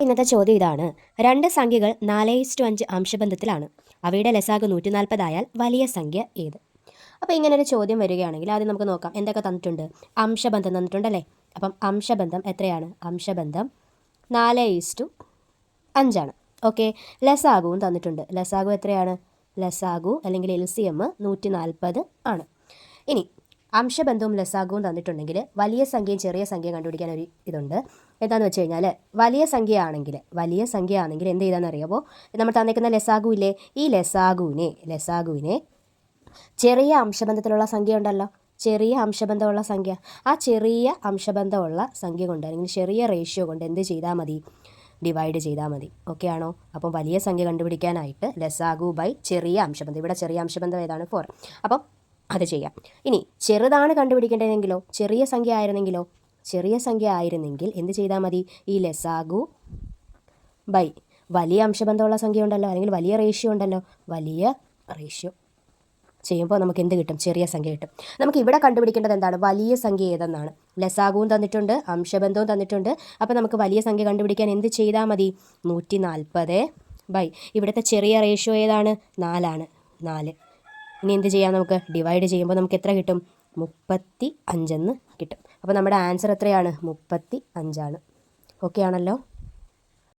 ഇന്നത്തെ ചോദ്യം ഇതാണ്. രണ്ട് സംഖ്യകൾ നാല് ഇസ്റ്റു അഞ്ച് അംശബന്ധത്തിലാണ്. അവയുടെ ലസാഗ് നൂറ്റി നാൽപ്പതായാൽ വലിയ സംഖ്യ ഏത്? അപ്പോൾ ഇങ്ങനെ ഒരു ചോദ്യം വരികയാണെങ്കിൽ ആദ്യം നമുക്ക് നോക്കാം. എന്തൊക്കെ തന്നിട്ടുണ്ട്? അംശബന്ധം തന്നിട്ടുണ്ടല്ലേ? അപ്പം അംശബന്ധം എത്രയാണ്? അംശബന്ധം നാല് ഇസ്റ്റു അഞ്ചാണ്. ഓക്കെ. ലസാഗുവും തന്നിട്ടുണ്ട്. ലസാഗു എത്രയാണ്? ലസാഗു അല്ലെങ്കിൽ എൽ സി എം നൂറ്റി നാൽപ്പത് ആണ്. ഇനി അംശബന്ധവും ലസാഗവും തന്നിട്ടുണ്ടെങ്കിൽ വലിയ സംഖ്യയും ചെറിയ സംഖ്യയും കണ്ടുപിടിക്കാൻ ഒരു ഇതുണ്ട്. എന്താണെന്ന് വെച്ച് കഴിഞ്ഞാൽ വലിയ സംഖ്യയാണെങ്കിൽ വലിയ സംഖ്യയാണെങ്കിൽ എന്ത് ചെയ്താന്ന് അറിയാമോ നമ്മൾ തന്നിരിക്കുന്ന ലസാഗു ഇല്ലേ ഈ ലസാഗുവിനെ ലസാഗുവിനെ ചെറിയ അംശബന്ധത്തിലുള്ള സംഖ്യ ഉണ്ടല്ലോ. ചെറിയ അംശബന്ധമുള്ള സംഖ്യ. ആ ചെറിയ അംശബന്ധമുള്ള സംഖ്യ കൊണ്ട് അല്ലെങ്കിൽ ചെറിയ റേഷ്യോ കൊണ്ട് എന്ത് ചെയ്താൽ മതി? ഡിവൈഡ് ചെയ്താൽ മതി. ഓക്കെ ആണോ? അപ്പം വലിയ സംഖ്യ കണ്ടുപിടിക്കാനായിട്ട് ലസാഗു ബൈ ചെറിയ അംശബന്ധം. ഇവിടെ ചെറിയ അംശബന്ധം ഏതാണ്? ഫോർ അപ്പം അത് ചെയ്യാം. ഇനി ചെറുതാണ് കണ്ടുപിടിക്കേണ്ടതെങ്കിലോ? ചെറിയ സംഖ്യ ആയിരുന്നെങ്കിലോ? ചെറിയ സംഖ്യ ആയിരുന്നെങ്കിൽ എന്ത് ചെയ്താൽ മതി? ഈ ലെസാഗു ബൈ. വലിയ അംശബന്ധമുള്ള സംഖ്യ ഉണ്ടല്ലോ. അല്ലെങ്കിൽ വലിയ റേഷ്യോ ഉണ്ടല്ലോ. വലിയ റേഷ്യോ. ചെയ്യുമ്പോൾ നമുക്ക് എന്ത് കിട്ടും? ചെറിയ സംഖ്യ കിട്ടും. നമുക്ക് ഇവിടെ കണ്ടുപിടിക്കേണ്ടത് എന്താണ്? വലിയ സംഖ്യ ഏതെന്നാണ്. ലസാഗുവും തന്നിട്ടുണ്ട് അംശബന്ധവും തന്നിട്ടുണ്ട്. അപ്പോൾ നമുക്ക് വലിയ സംഖ്യ കണ്ടുപിടിക്കാൻ എന്ത് ചെയ്താൽ മതി? നൂറ്റി നാൽപ്പത് ബൈ. ഇവിടുത്തെ ചെറിയ റേഷ്യോ ഏതാണ്? നാലാണ്. നാല്. ഇനി എന്ത് ചെയ്യാം നമുക്ക്? ഡിവൈഡ് ചെയ്യുമ്പോൾ നമുക്ക് എത്ര കിട്ടും? മുപ്പത്തി അഞ്ചെന്ന് കിട്ടും. അപ്പോൾ നമ്മുടെ ആൻസർ എത്രയാണ്? മുപ്പത്തി അഞ്ചാണ് ഓക്കെ ആണല്ലോ?